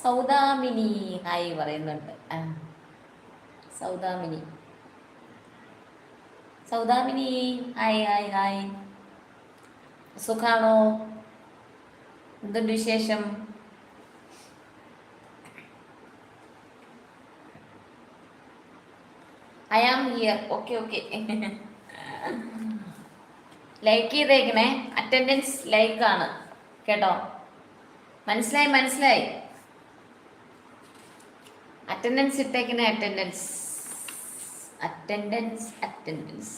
Saudamini hi പറയുന്നുണ്ട്. Saudamini. Saudamini hi hi hi. സുഖാണോ? എന്തുണ്ട് വിശേഷം? I am here. Okay okay. Like ചെയ്തേക്കണേ. അറ്റൻഡൻസ് ലൈക്ക് ആണ് കേട്ടോ? മനസ്സിലായി മനസ്സിലായി. അറ്റൻഡൻസ് ഇട്ടേക്കുന്ന അറ്റൻഡൻസ് അറ്റൻഡൻസ് അറ്റൻഡൻസ്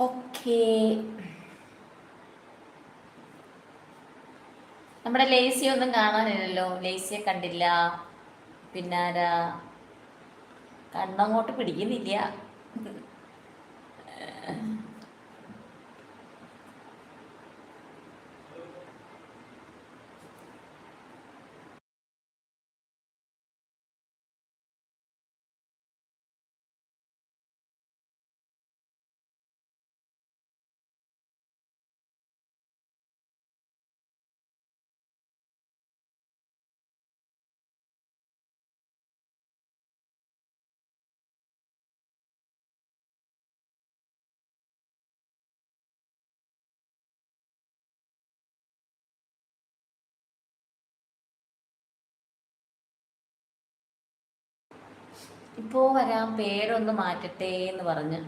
ഓക്കേ നമ്മുടെ ലേസി ഒന്നും കാണാനില്ലല്ലോ. ലേസിയെ കണ്ടില്ല. പിന്നാരാ? കണ്ണങ്ങോട്ട് പിടിക്കുന്നില്ല. ഇപ്പോൾ വരാൻ പേരൊന്ന് മാറ്റട്ടെ എന്ന് പറഞ്ഞ്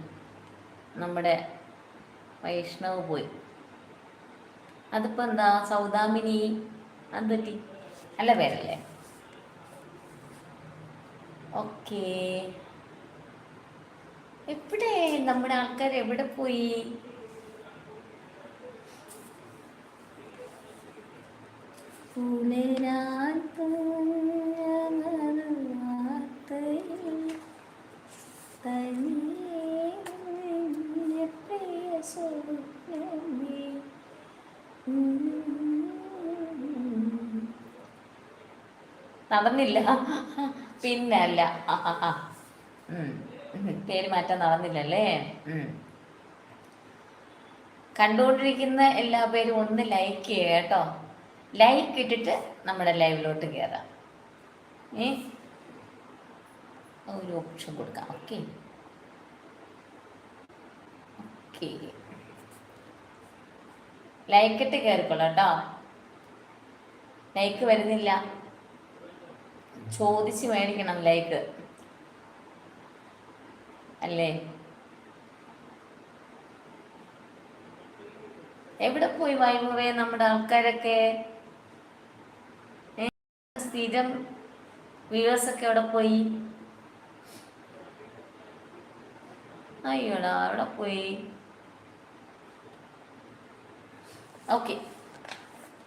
നമ്മുടെ വൈഷ്ണവ് പോയി. അതിപ്പോൾ എന്താ സൗദാമിനി? അതെറ്റി നല്ല പേരല്ലേ? ഓക്കേ. എവിടെ? നമ്മുടെ ആൾക്കാർ എവിടെ പോയി? പുലരാൻ പോയ നടന്നില്ല. പിന്നല്ല. അല്ല. പേര് മാറ്റാൻ നടന്നില്ലല്ലേ. കണ്ടുകൊണ്ടിരിക്കുന്ന എല്ലാ പേരും ഒന്ന് ലൈക്ക് ചെയ്യുക കേട്ടോ. ലൈക്ക് ഇട്ടിട്ട് നമ്മുടെ ലൈവിലോട്ട് കയറാം ഏ? ഒരു ഓപ്ഷൻ കൊടുക്കാം. ഓക്കെ ഓക്കെ ലൈക്കിട്ട് കയറിക്കോളാം കേട്ടോ. ലൈക്ക് വരുന്നില്ല. ചോദിച്ച് മേടിക്കണം ലൈക്ക് അല്ലേ? എവിടെ പോയി വൈമുറേ നമ്മുടെ ആൾക്കാരൊക്കെ? സ്ഥിരം വ്യൂവേഴ്സൊക്കെ എവിടെ പോയി? അയ്യോടാ അവിടെ പോയി? ഓക്കെ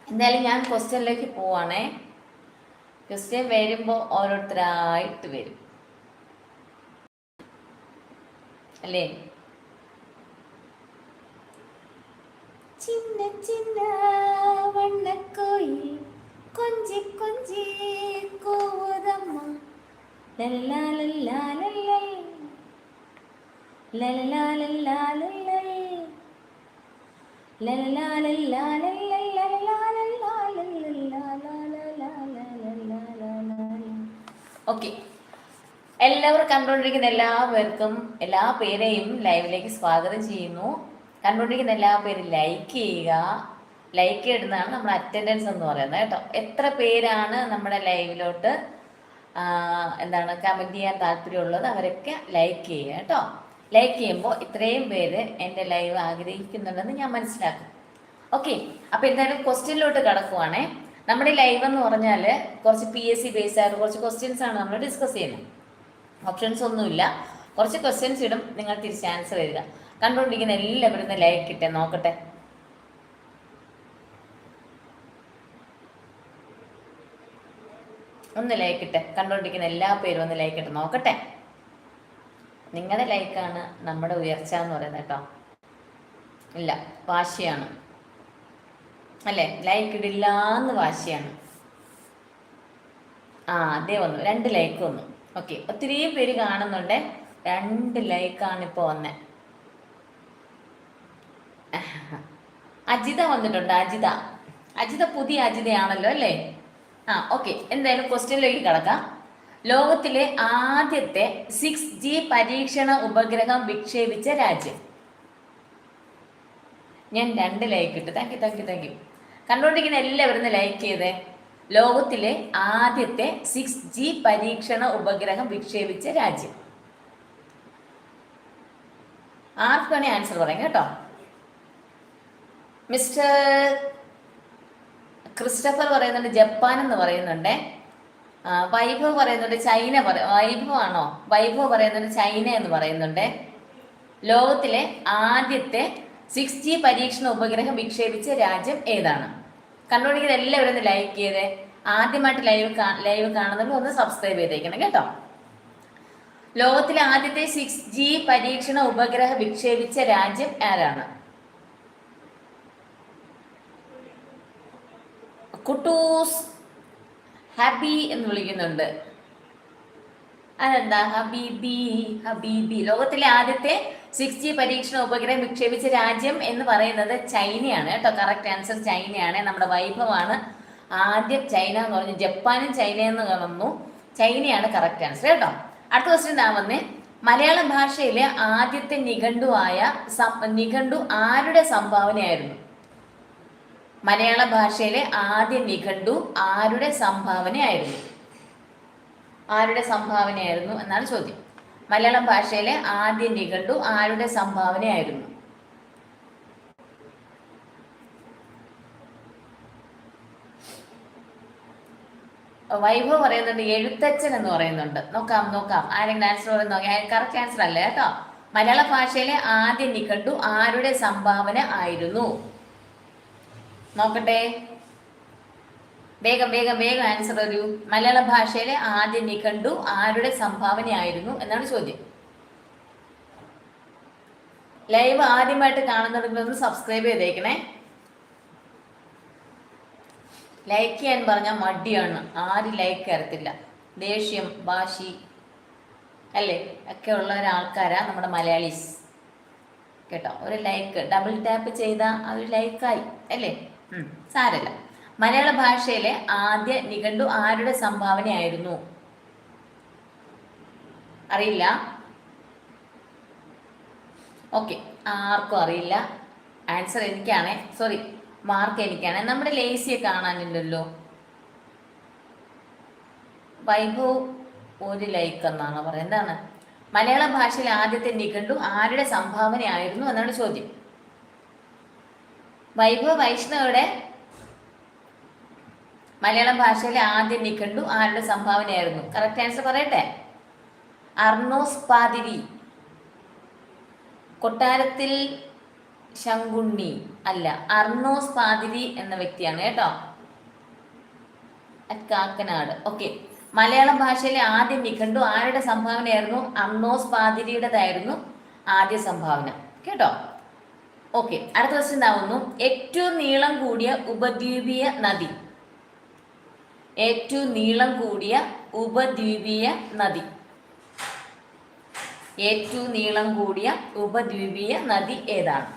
എന്തായാലും ഞാൻ ക്വസ്റ്റ്യനിലേക്ക് പോവാണേ. ക്വസ്റ്റ്യൻ വരുമ്പോൾ ഓരോരുത്തരായിട്ട് വരും. അല്ലേ? ചിന്ന ചിന്ന വണ്ണക്കോയി കൊഞ്ചി കൊഞ്ചി കോവതമ്മ. ലല്ലാ ഓക്കെ എല്ലാവരും കണ്ടുകൊണ്ടിരിക്കുന്ന എല്ലാവർക്കും എല്ലാ പേരെയും ലൈവിലേക്ക് സ്വാഗതം ചെയ്യുന്നു കണ്ടുകൊണ്ടിരിക്കുന്ന എല്ലാ പേരും ലൈക്ക് ചെയ്യുക ലൈക്ക് ഇടുന്നതാണ് നമ്മൾ അറ്റൻഡൻസ് എന്ന് പറയുന്നത് കേട്ടോ എത്ര പേരാണ് നമ്മുടെ ലൈവിലോട്ട് എന്താണ് കമന്റ് ചെയ്യാൻ താല്പര്യമുള്ളത് അവരൊക്കെ ലൈക്ക് ചെയ്യുക കേട്ടോ ലൈക്ക് ചെയ്യുമ്പോൾ ഇത്രയും പേര് എന്റെ ലൈവ് ആഗ്രഹിക്കുന്നുണ്ടെന്ന് ഞാൻ മനസ്സിലാക്കും. ഓക്കെ അപ്പോൾ എന്തായാലും ക്വസ്റ്റ്യനിലോട്ട് കിടക്കുവാണേ. നമ്മുടെ ലൈവ് എന്ന് പറഞ്ഞാൽ കുറച്ച് പി എസ് സി ബേസ് ആയിട്ട് കുറച്ച് ക്വസ്റ്റ്യൻസ് ആണ് നമ്മൾ ഡിസ്കസ് ചെയ്യുന്നത്. ഓപ്ഷൻസ് ഒന്നുമില്ല. കുറച്ച് ക്വസ്റ്റ്യൻസ് ഇടും നിങ്ങൾ തിരിച്ച് ആൻസർ എഴുതുക. കണ്ടുകൊണ്ടിരിക്കുന്ന എല്ലാവരും ലൈക്ക് ഇട്ടേ നോക്കട്ടെ. ഒന്ന് ലൈക്ക് ഇട്ടെ കണ്ടുകൊണ്ടിരിക്കുന്ന എല്ലാ പേരും ഒന്ന് ലൈക്ക് ഇട്ട് നോക്കട്ടെ. നിങ്ങളുടെ ലൈക്കാണ് നമ്മുടെ ഉയർച്ച എന്ന് പറയുന്നത് കേട്ടോ. ഇല്ല വാശിയാണ്. അല്ലേ? ലൈക്ക് ഇടില്ല എന്ന് വാശിയാണ്. ആ അതേ വന്നു. രണ്ട് ലൈക്ക് വന്നു. ഓക്കെ ഒത്തിരി പേര് കാണുന്നുണ്ട്. രണ്ട് ലൈക്കാണ് ഇപ്പോൾ വന്നെ. അജിത വന്നിട്ടുണ്ട്. അജിത. അജിത പുതിയ അജിതയാണല്ലോ അല്ലേ? ആ ഓക്കെ എന്തായാലും ക്വസ്റ്റ്യനിലേക്ക് കിടക്കാം. ലോകത്തിലെ ആദ്യത്തെ സിക്സ് ജി പരീക്ഷണ ഉപഗ്രഹം വിക്ഷേപിച്ച രാജ്യം. ഞാൻ രണ്ട് ലൈക്ക് ഇട്ട്. Thank you thank you thank you കണ്ടുകൊണ്ടിരിക്കുന്ന എല്ലാവരും ലൈക്ക് ചെയ്തേ. ലോകത്തിലെ ആദ്യത്തെ സിക്സ് ജി പരീക്ഷണ ഉപഗ്രഹം വിക്ഷേപിച്ച രാജ്യം. ആർക്ക് വേണേ ആൻസർ പറയാം കേട്ടോ. മിസ്റ്റർ ക്രിസ്റ്റഫർ പറയുന്നുണ്ട് ജപ്പാൻ എന്ന് പറയുന്നുണ്ട്. വൈഭവ് പറയുന്നുണ്ട് ചൈന പറ ആണോ വൈഭവ് പറയുന്നുണ്ട് ചൈന എന്ന് പറയുന്നുണ്ട്. ലോകത്തിലെ ആദ്യത്തെ സിക്സ് ജി പരീക്ഷണ ഉപഗ്രഹം വിക്ഷേപിച്ച രാജ്യം ഏതാണ്? കണ്ടുപിടിക്കുന്നത് എല്ലാവരും ഒന്ന് ലൈക്ക് ചെയ്തേ. ആദ്യമായിട്ട് ലൈവ് ലൈവ് കാണുന്നവർ ഒന്ന് സബ്സ്ക്രൈബ് ചെയ്തേക്കണം കേട്ടോ. ലോകത്തിലെ ആദ്യത്തെ സിക്സ് ജി പരീക്ഷണ ഉപഗ്രഹ വിക്ഷേപിച്ച രാജ്യം ആരാണ്? കുട്ടൂസ് ഹബി എന്ന് വിളിക്കുന്നുണ്ട്. അതെന്താ? ഹബീബി ഹബീബി ലോകത്തിലെ ആദ്യത്തെ സിക്സ് ജി പരീക്ഷണ ഉപഗ്രഹം വിക്ഷേപിച്ച രാജ്യം എന്ന് പറയുന്നത് ചൈനയാണ് കേട്ടോ. കറക്റ്റ് ആൻസർ ചൈനയാണ്. നമ്മുടെ വൈഭവമാണ് ആദ്യം ചൈന എന്ന് പറഞ്ഞു. ജപ്പാനും ചൈന എന്ന് പറഞ്ഞു ചൈനയാണ് കറക്റ്റ് ആൻസർ കേട്ടോ. അടുത്ത ക്വസ്റ്റ്യൻ ഞാൻ വന്നേ? മലയാള ഭാഷയിലെ ആദ്യത്തെ നിഘണ്ടുവായ നിഘണ്ടു ആരുടെ സംഭാവനയായിരുന്നു? മലയാള ഭാഷയിലെ ആദ്യ നിഘണ്ടു ആരുടെ സംഭാവനയായിരുന്നു? ആരുടെ സംഭാവനയായിരുന്നു എന്നാണ് ചോദ്യം. മലയാള ഭാഷയിലെ ആദ്യ നിഘണ്ടു ആരുടെ സംഭാവനയായിരുന്നു? വൈഭവ് പറയുന്നുണ്ട് എഴുത്തച്ഛൻ എന്ന് പറയുന്നുണ്ട്. നോക്കാം നോക്കാം. ആരെങ്കിലും ആൻസർ പറയുന്നു കറക്റ്റ് ആൻസർ അല്ലേ കേട്ടോ? മലയാള ഭാഷയിലെ ആദ്യ നിഘണ്ടു ആരുടെ സംഭാവന ആയിരുന്നു? നോക്കട്ടെ. വേഗം വേഗം വേഗം ആൻസർ ഒരു മലയാള ഭാഷയിലെ ആദ്യ നിഘണ്ടു ആരുടെ സംഭാവനയായിരുന്നു എന്നാണ് ചോദ്യം. ലൈവ് ആദ്യമായിട്ട് കാണുന്നുണ്ടെങ്കിൽ സബ്സ്ക്രൈബ് ചെയ്തേക്കണേ. ലൈക്ക് ചെയ്യാൻ പറഞ്ഞാൽ മടിയാണ്. ആരും ലൈക്ക് തരത്തില്ല. ദേഷ്യം ഭാഷി അല്ലേ? ഒക്കെ ഉള്ള ഒരാൾക്കാരാ നമ്മുടെ മലയാളീസ്. കേട്ടോ? ഒരു ലൈക്ക് ഡബിൾ ടാപ്പ് ചെയ്താൽ അത് ലൈക്കായി അല്ലേ? സാരല്ല. മലയാള ഭാഷയിലെ ആദ്യ നിഘണ്ടു ആരുടെ സംഭാവനയായിരുന്നു? അറിയില്ല. ഓക്കെ. ആർക്കും അറിയില്ല. ആൻസർ എനിക്കാണ്. സോറി മാർക്ക് എനിക്കാണ്. നമ്മുടെ ലേസിയെ കാണാനില്ലല്ലോ. വൈഭവ് ഒരു ലൈക്ക് എന്നാണ് പറയുന്നത്? എന്താണ്? മലയാള ഭാഷയിൽ ആദ്യത്തെ നിഘണ്ടു ആരുടെ സംഭാവനയായിരുന്നു എന്നാണ് ചോദ്യം. വൈഭവ് വൈഷ്ണവയുടെ മലയാളം ഭാഷയിലെ ആദ്യ നിഘണ്ടു ആരുടെ സംഭാവനയായിരുന്നു? കറക്റ്റ് ആൻസർ പറയട്ടെ. അർണോസ് പാതിരി. കൊട്ടാരത്തിൽ ശങ്കുണ്ണി അല്ല അർണോസ് പാതിരി എന്ന വ്യക്തിയാണ് കേട്ടോ. കാക്കനാട്. ഓക്കെ മലയാളം ഭാഷയിലെ ആദ്യ നിഘണ്ടു ആരുടെ സംഭാവനയായിരുന്നു? അർണോസ് പാതിരിയുടേതായിരുന്നു ആദ്യ സംഭാവന. കേട്ടോ? ഓക്കെ അടുത്ത ക്വസ്റ്റ്യൻ ആവുന്നു ഏറ്റവും നീളം കൂടിയ ഉപദ്വീപീയ നദി. ഏറ്റവും നീളം കൂടിയ ഉപദ്വീപീയ നദി. ഏറ്റവും നീളം കൂടിയ ഉപദ്വീപീയ നദി ഏതാണ്?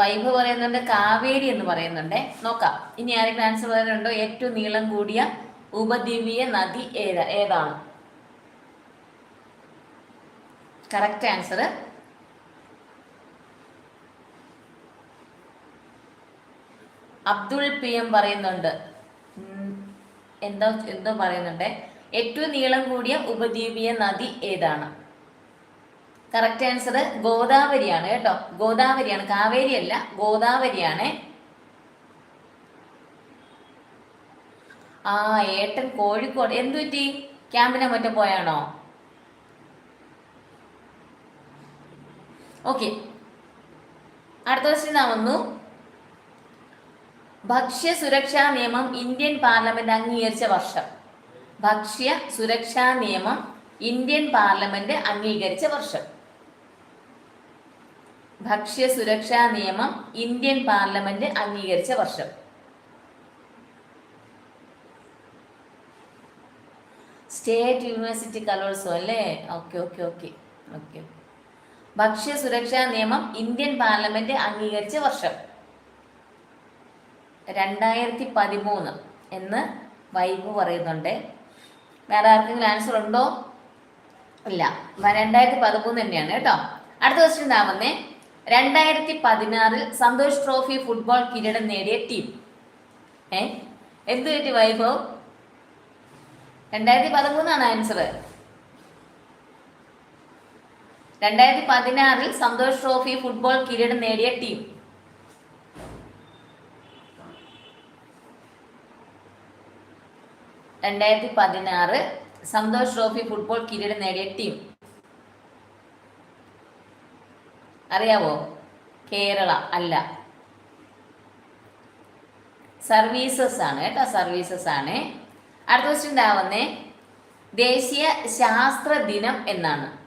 വൈഭ പറയുന്നുണ്ട് കാവേരി എന്ന് പറയുന്നുണ്ട്. നോക്കാം. ഇനി ആരെങ്കിലും ആൻസർ പറയുന്നുണ്ടോ ഏറ്റവും നീളം കൂടിയ ഉപദ്വീപീയ നദി ഏതാ ഏതാണ്? Correct answer Abdul P M പറയുന്നുണ്ട്. എന്താ എന്തോ പറയുന്നുണ്ട്? ഏറ്റവും നീളം കൂടിയ ഉപദ്വീപീയ നദി ഏതാണ്? കറക്റ്റ് ആൻസർ ഗോദാവരിയാണ് കേട്ടോ. ഗോദാവരിയാണ് കാവേരിയല്ല ഗോദാവരിയാണ്. ആ ഏട്ടൻ കോഴിക്കോട്. എന്തു പറ്റി? ക്യാമ്പിനെ മറ്റേ പോയാണോ? ഓക്കെ. അടുത്ത ക്വസ്റ്റ്യൻ വന്നു. ഭക്ഷ്യ സുരക്ഷാ നിയമം ഇന്ത്യൻ പാർലമെന്റ് അംഗീകരിച്ച വർഷം. ഭക്ഷ്യ സുരക്ഷാ നിയമം ഇന്ത്യൻ പാർലമെന്റ് അംഗീകരിച്ച വർഷം. ഭക്ഷ്യ സുരക്ഷാ നിയമം ഇന്ത്യൻ പാർലമെന്റ് അംഗീകരിച്ച വർഷം. സ്റ്റേറ്റ് യൂണിവേഴ്സിറ്റി കലോത്സവം അല്ലേ? Okay okay okay okay. ഭക്ഷ്യ സുരക്ഷാ നിയമം ഇന്ത്യൻ പാർലമെന്റ് അംഗീകരിച്ച വർഷം. രണ്ടായിരത്തി പതിമൂന്ന് എന്ന് വൈബ് പറയുന്നുണ്ട്. വേറെ ആർക്കെങ്കിലും ആൻസർ ഉണ്ടോ? ഇല്ല. രണ്ടായിരത്തി പതിമൂന്ന് തന്നെയാണ് കേട്ടോ. അടുത്ത ക്വസ്റ്റ്യൻ ഇതാവുന്നേ രണ്ടായിരത്തി പതിനാറിൽ സന്തോഷ് ട്രോഫി ഫുട്ബോൾ കിരീടം നേടിയ ടീം ഏ? എന്ത് പറ്റി വൈഭവ്? രണ്ടായിരത്തി പതിമൂന്നാണ് ആൻസർ രണ്ടായിരത്തി പതിനാറിൽ സന്തോഷ് ട്രോഫി ഫുട്ബോൾ കിരീടം നേടിയ ടീം രണ്ടായിരത്തി പതിനാറ് സന്തോഷ് ട്രോഫി ഫുട്ബോൾ കിരീടം നേടിയ ടീം അറിയാവോ? കേരള അല്ല. സർവീസസ് ആണ് കേട്ടോ സർവീസസ് ആണ്. അടുത്ത ക്വസ്റ്റ്യൻ ഉണ്ടാവുന്നേ. ദേശീയ ശാസ്ത്ര ദിനം എന്നാണ്.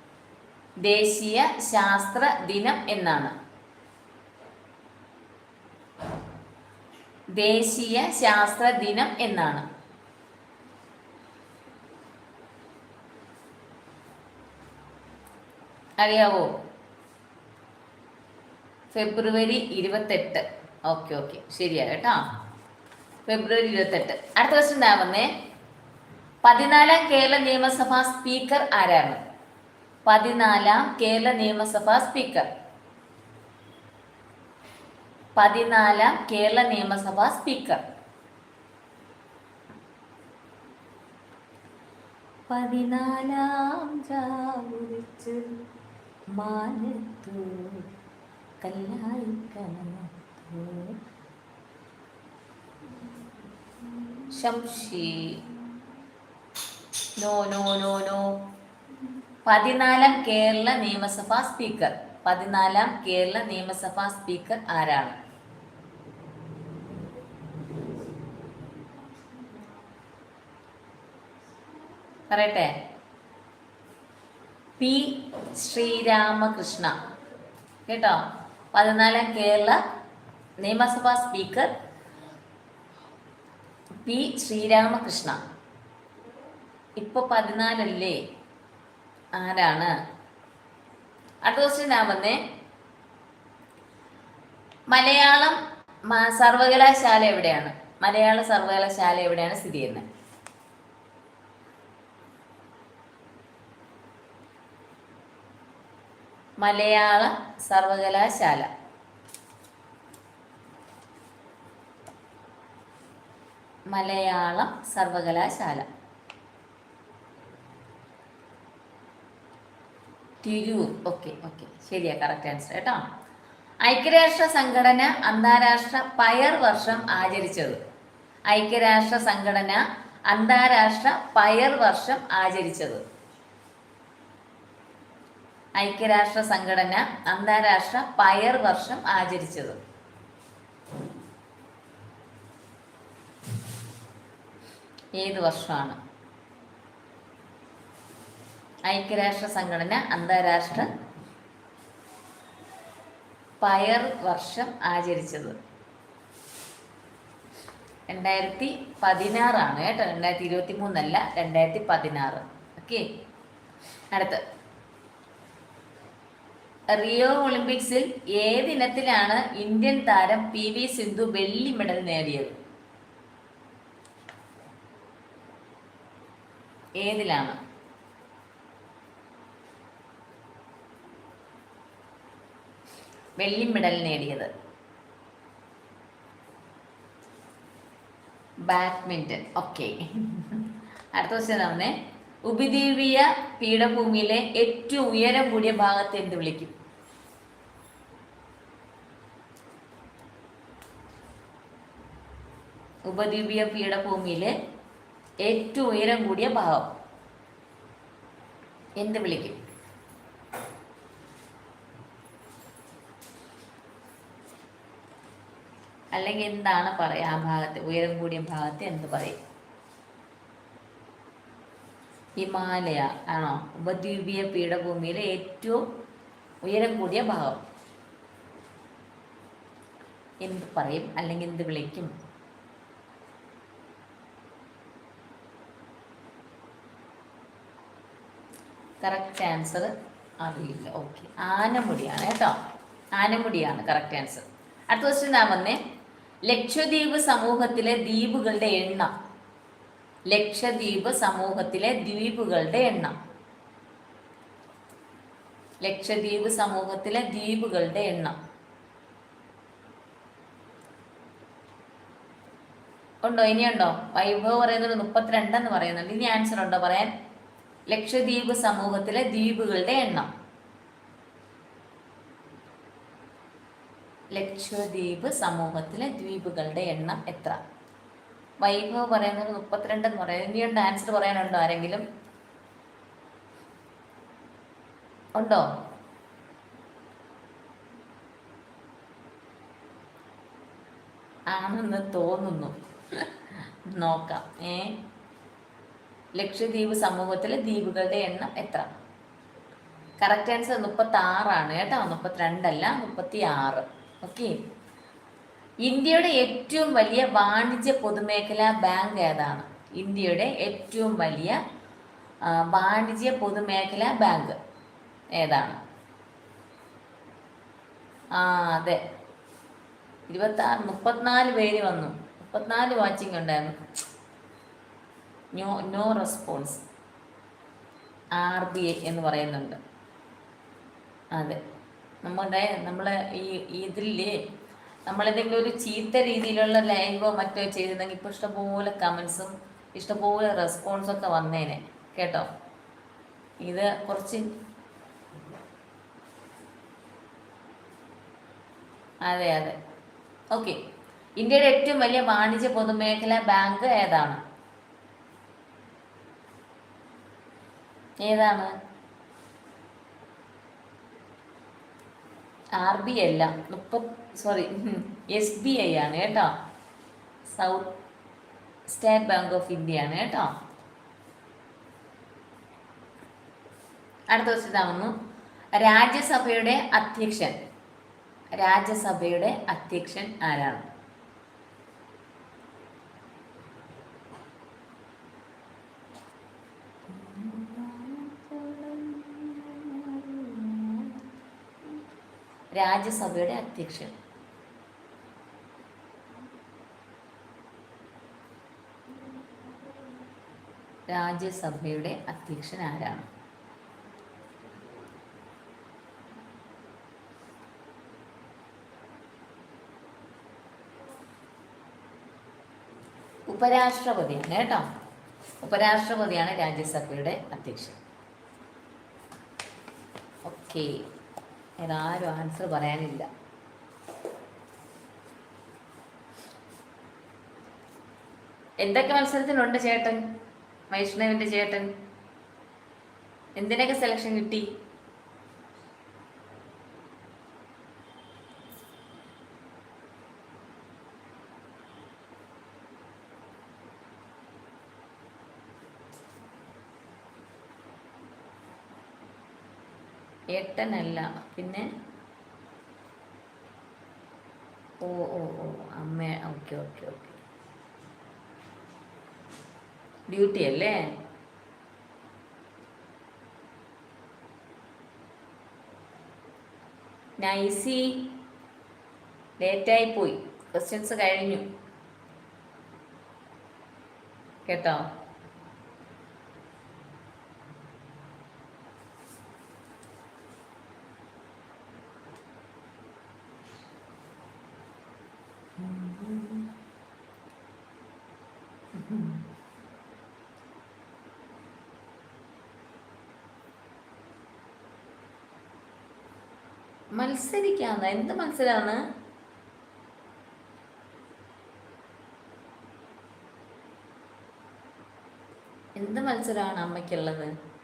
ദേശീയ ശാസ്ത്ര ദിനം എന്നാണ്. ദേശീയ ശാസ്ത്ര ദിനം എന്നാണ്. അറിയാവോ? ഫെബ്രുവരി ഇരുപത്തെട്ട്. Okay okay. ശരിയാ കേട്ടോ. ഫെബ്രുവരി ഇരുപത്തെട്ട്. അടുത്ത ക്വസ്റ്റ്യൻ ഉണ്ടാവുന്നേ പതിനാലാം കേരള നിയമസഭാ സ്പീക്കർ ആരാണ്? പതിനാലാം കേരള നിയമസഭാ സ്പീക്കർ. പതിനാലാം കേരള നിയമസഭാ സ്പീക്കർ. പതിനാലാം ചാവുരിച്ച് മാനത്തു കല്ലായി കനത്തു Shamsi no no no no. പതിനാലാം കേരള നിയമസഭാ സ്പീക്കർ. പതിനാലാം കേരള നിയമസഭാ സ്പീക്കർ ആരാണ്? പറയട്ടെ. പി ശ്രീരാമകൃഷ്ണ. കേട്ടോ? പതിനാലാം കേരള നിയമസഭാ സ്പീക്കർ പി ശ്രീരാമകൃഷ്ണ. ഇപ്പൊ പതിനാലല്ലേ? ആരാണ്? അടുത്ത ക്വസ്റ്റ്യൻ ആവുന്നേ മലയാളം മ- സർവകലാശാല എവിടെയാണ്? മലയാള സർവകലാശാല എവിടെയാണ് സ്ഥിതി ചെയ്യുന്നത്? മലയാള സർവകലാശാല. മലയാളം സർവകലാശാല. തിരൂർ. ഓക്കെ ഓക്കെ ശരിയാ കറക്റ്റ് ആൻസർ കേട്ടോ. ഐക്യരാഷ്ട്ര സംഘടന അന്താരാഷ്ട്ര പയർ വർഷം ആചരിച്ചത്. ഐക്യരാഷ്ട്ര സംഘടന അന്താരാഷ്ട്ര പയർ വർഷം ആചരിച്ചത്. ഐക്യരാഷ്ട്ര സംഘടന അന്താരാഷ്ട്ര പയർ വർഷം ആചരിച്ചത്. ഏത് വർഷമാണ്? ഐക്യരാഷ്ട്ര സംഘടന അന്താരാഷ്ട്ര പയർ വർഷം ആചരിച്ചത്. രണ്ടായിരത്തി പതിനാറാണ് കേട്ടോ. രണ്ടായിരത്തി ഇരുപത്തി മൂന്നല്ല രണ്ടായിരത്തി പതിനാറ്. ഓക്കെ അടുത്ത്. റിയോ ഒളിമ്പിക്സിൽ ഏതിനത്തിലാണ് ഇന്ത്യൻ താരം പി വി സിന്ധു വെള്ളി മെഡൽ നേടിയത്? ഏതിലാണ്? വെള്ളി മെഡൽ നേടിയത്. ബാഡ്മിന്റൺ. ഓക്കെ. അടുത്ത ക്വസ്റ്റ്യൻ തന്നെ ഉപദ്വീപീയ പീഠഭൂമിയിലെ ഏറ്റവും ഉയരം കൂടിയ ഭാഗത്തെ എന്ത് വിളിക്കും? ഉപദ്വീപീയ പീഠഭൂമിയിലെ ഏറ്റവും ഉയരം കൂടിയ ഭാഗം എന്ത് വിളിക്കും? അല്ലെങ്കിൽ എന്താണ് പറയുക ആ ഭാഗത്ത്? ഉയരം കൂടിയ ഭാഗത്ത് എന്ത് പറയും? ഹിമാലയ ആണോ? ഉപദ്വീപീയ പീഠഭൂമിയിലെ ഏറ്റവും ഉയരം കൂടിയ ഭാഗം എന്ത് പറയും? അല്ലെങ്കിൽ എന്ത് വിളിക്കും? കറക്റ്റ് ആൻസർ അറിയില്ല. ഓക്കെ ആനമുടിയാണ് കേട്ടോ. ആനമുടിയാണ് കറക്റ്റ് ആൻസർ അടുത്ത ക്വസ്റ്റ്യൻ ഞാൻ വന്നേ. ലക്ഷദ്വീപ് സമൂഹത്തിലെ ദ്വീപുകളുടെ എണ്ണം. ലക്ഷദ്വീപ് സമൂഹത്തിലെ ദ്വീപുകളുടെ എണ്ണം. ലക്ഷദ്വീപ് സമൂഹത്തിലെ ദ്വീപുകളുടെ എണ്ണം. ഉണ്ടോ? ഇനിയുണ്ടോ? വൈഭവ് പറയുന്നത് മുപ്പത്തിരണ്ടെന്ന് പറയുന്നുണ്ട്. ഇനി ആൻസർ ഉണ്ടോ പറയാൻ? ലക്ഷദ്വീപ് സമൂഹത്തിലെ ദ്വീപുകളുടെ എണ്ണം. ലക്ഷദ്വീപ് സമൂഹത്തിലെ ദ്വീപുകളുടെ എണ്ണം എത്ര? വൈഭവ് പറയുന്നത് മുപ്പത്തിരണ്ട് എന്ന് പറയാം. പറയുന്നത് ഇനിയുണ്ട് ആൻസർ പറയാനുണ്ടോ ആരെങ്കിലും? ഉണ്ടോ? ആണെന്ന് തോന്നുന്നു. നോക്കാം. ഏ? ലക്ഷദ്വീപ് സമൂഹത്തിലെ ദ്വീപുകളുടെ എണ്ണം എത്ര? കറക്റ്റ് ആൻസർ മുപ്പത്തി ആറാണ് കേട്ടോ. മുപ്പത്തിരണ്ടല്ല മുപ്പത്തി ആറ് ഓക്കെ ഇന്ത്യയുടെ ഏറ്റവും വലിയ വാണിജ്യ പൊതുമേഖലാ ബാങ്ക് ഏതാണ്? ഇന്ത്യയുടെ ഏറ്റവും വലിയ വാണിജ്യ പൊതുമേഖലാ ബാങ്ക് ഏതാണ്? ആ അതെ. ഇരുപത്തി ആറ് മുപ്പത്തിനാല് പേര് വന്നു. മുപ്പത്തിനാല് വാച്ചിങ് ഉണ്ടായിരുന്നു. No no response. R B I എന്ന് പറയുന്നുണ്ട്. അതെ. നമ്മുടെ നമ്മൾ ഈ ഇതില്ലേ? നമ്മളെന്തെങ്കിലും ഒരു ചീത്ത രീതിയിലുള്ള ലൈവോ മറ്റോ ചെയ്തിരുന്നെങ്കിൽ ഇപ്പോൾ ഇഷ്ടംപോലെ കമൻസും ഇഷ്ടംപോലെ റെസ്പോൺസൊക്കെ വന്നേനെ. കേട്ടോ? ഇത് കുറച്ച് അതെ അതെ. ഓക്കെ. ഇന്ത്യയുടെ ഏറ്റവും വലിയ വാണിജ്യ പൊതുമേഖലാ ബാങ്ക് ഏതാണ്? ഏതാണ്? ആർ ബി അല്ല മുപ്പത് സോറി എസ് ബി ഐ ആണ് കേട്ടോ. South state bank of India ആണ് കേട്ടോ. അടുത്ത ദിവസം ഇതാവുന്നു. രാജ്യസഭയുടെ അധ്യക്ഷൻ. രാജ്യസഭയുടെ അധ്യക്ഷൻ ആരാണ്? രാജ്യസഭയുടെ അധ്യക്ഷൻ. രാജ്യസഭയുടെ അധ്യക്ഷൻ ആരാണ്? ഉപരാഷ്ട്രപതിയാണ് കേട്ടോ. ഉപരാഷ്ട്രപതിയാണ് രാജ്യസഭയുടെ അധ്യക്ഷൻ. ഓക്കെ ഏതാരും ആൻസർ പറയാനില്ല. എന്തൊക്കെ മത്സരത്തിനുണ്ട് ചേട്ടൻ? വൈഷ്ണവിന്റെ ചേട്ടൻ. എന്തിനൊക്കെ സെലക്ഷൻ കിട്ടി? ഏട്ടനല്ല പിന്നെ? ഓ ഓ ഓ. അമ്മ ഓക്കെ ഓക്കെ ഓക്കെ. ഡ്യൂട്ടി അല്ലേ? നൈസി ലേറ്റായി പോയി. ക്വസ്റ്റ്യൻസ് കഴിഞ്ഞു. കേട്ടോ? മത്സരിക്കാന്ന്. എന്ത് മത്സരാണ്? എന്ത് മത്സരമാണ് അമ്മയ്ക്കുള്ളത്?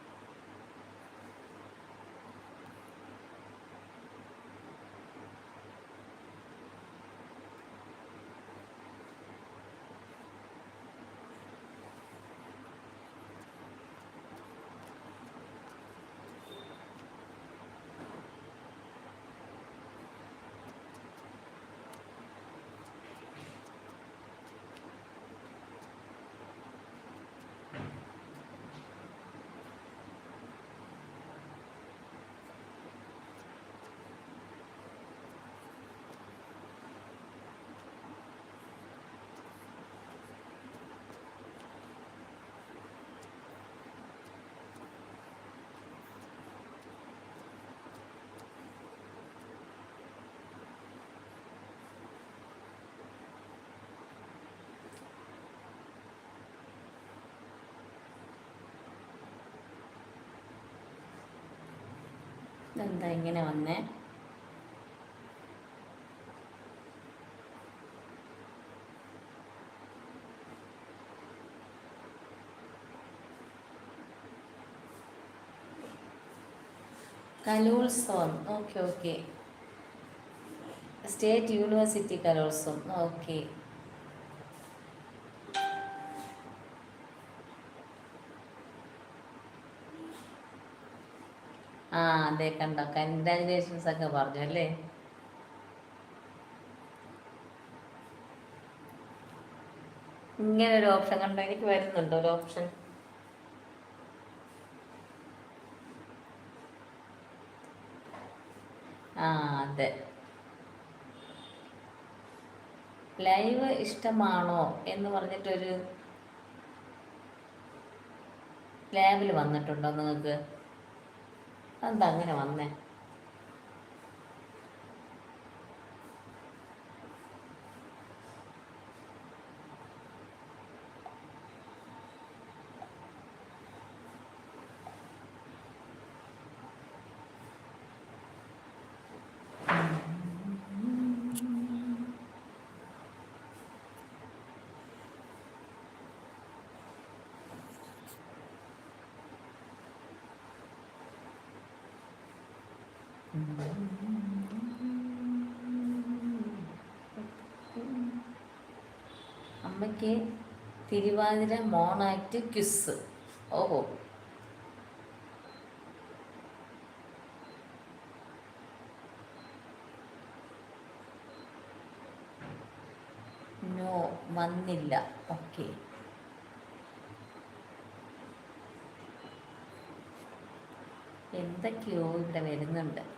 ഇതെന്താ ഇങ്ങനെ വന്നേ? കലോത്സവം. Okay okay. സ്റ്റേറ്റ് യൂണിവേഴ്സിറ്റി കലോത്സവം. ഓക്കെ. ആ അതെ കണ്ടോ. കൺഗ്രാജുലേഷൻസ് ഒക്കെ പറഞ്ഞു അല്ലേ? ഇങ്ങനെ ഒരു ഓപ്ഷൻ കണ്ടോ? എനിക്ക് വരുന്നുണ്ടോ ഒരു ഓപ്ഷൻ ആ അതെ. ലൈവ് ഇഷ്ടമാണോ എന്ന് പറഞ്ഞിട്ടൊരു ലാബിൽ വന്നിട്ടുണ്ടോ നിങ്ങൾക്ക്? എന്താ അങ്ങനെ വന്നേ? അമ്മയ്ക്ക് തിരുവാതിര മോണാക്ട് ക്യുസ്. ഓഹോ. നോ വന്നില്ല. ഓക്കെ. എന്തൊക്കെയോ ഇവിടെ വരുന്നുണ്ട്.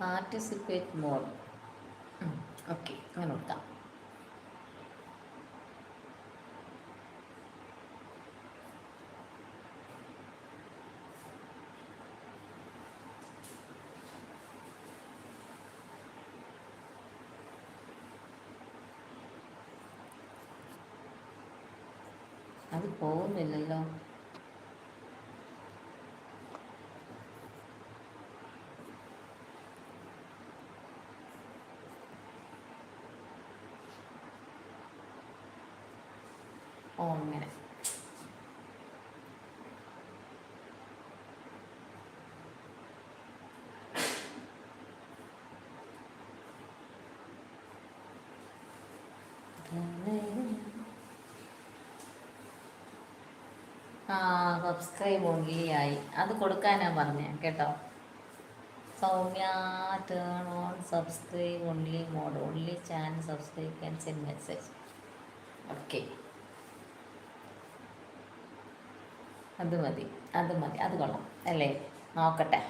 പാർട്ടിസിപ്പേറ്റ് മോർ ഓക്കെ അങ്ങനെ കൊടുക്കാം. അത് പോകുന്നില്ലല്ലോ. ഓ ആ സബ്സ്ക്രൈബ് ആയി. അത് കൊടുക്കാനാ പറഞ്ഞ കേട്ടോ. Soumya turn on subscribe only mode only channel subscribe can send message okay അത് മതി അത് മതി അത് കൊള്ളാം അല്ലേ? നോക്കട്ടെ.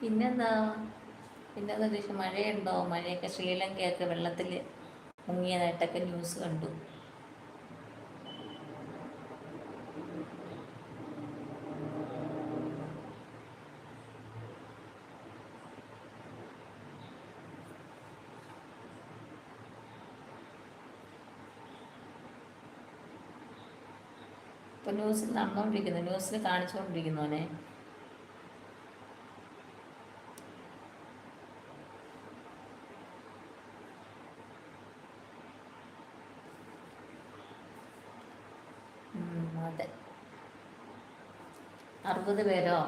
പിന്നെന്താ? പിന്നെന്താ ചോദിച്ചാൽ മഴയുണ്ടോ? മഴയൊക്കെ ശ്രീലങ്കയൊക്കെ വെള്ളത്തിൽ മുങ്ങിയതായിട്ടൊക്കെ ന്യൂസ് കണ്ടു. ഇപ്പൊ ന്യൂസിൽ നടന്നുകൊണ്ടിരിക്കുന്നു ന്യൂസിൽ കാണിച്ചുകൊണ്ടിരിക്കുന്നോനെ അതെ അറുപത് പേരോ?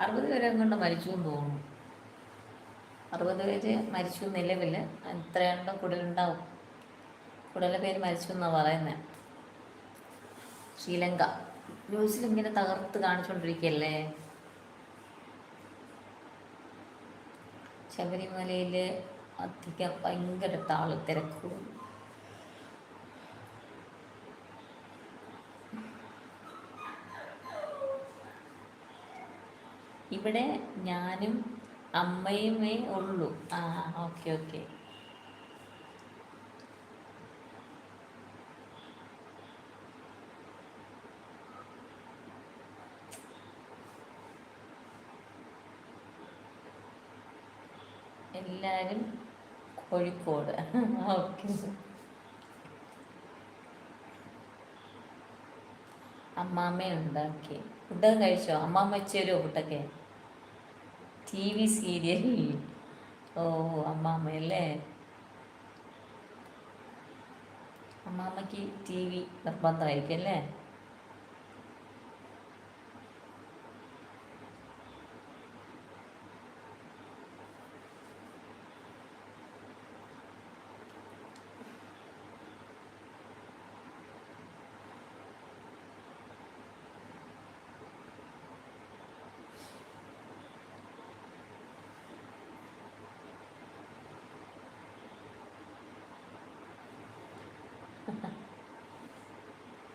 അറുപത് പേരെ കൊണ്ട് മരിച്ചു എന്ന് തോന്നുന്നു. അറുപത് പേര് മരിച്ചു നിലവിൽ എത്രയുണ്ടോ കൂടുതലുണ്ടാവും കൂടുതൽ പേര് മരിച്ചു എന്നാണ് പറയുന്നത് ശ്രീലങ്ക. ന്യൂസിൽ ഇങ്ങനെ തകർത്ത് കാണിച്ചുകൊണ്ടിരിക്കുകയല്ലേ ശബരിമലയിൽ അധികം ഭയങ്കര താൾ തിരക്കും ഇവിടെ ഞാനും അമ്മയുമേ ഉള്ളൂ. ആ ഓക്കെ ഓക്കെ. എല്ലാവരും കോഴിക്കോട്. ഓക്കെ. അമ്മാമ്മയുണ്ട് ഓക്കെ. ഫുഡൊക്കെ കഴിച്ചോ? അമ്മാമ്മ വെച്ച് തരുമോ ഫുഡൊക്കെ? ടി വി സീരിയൽ ഓ അമ്മാമ്മയല്ലേ അമ്മാമ്മയ്ക്ക് ടി വി നിർബന്ധമായിരിക്കും അല്ലേ?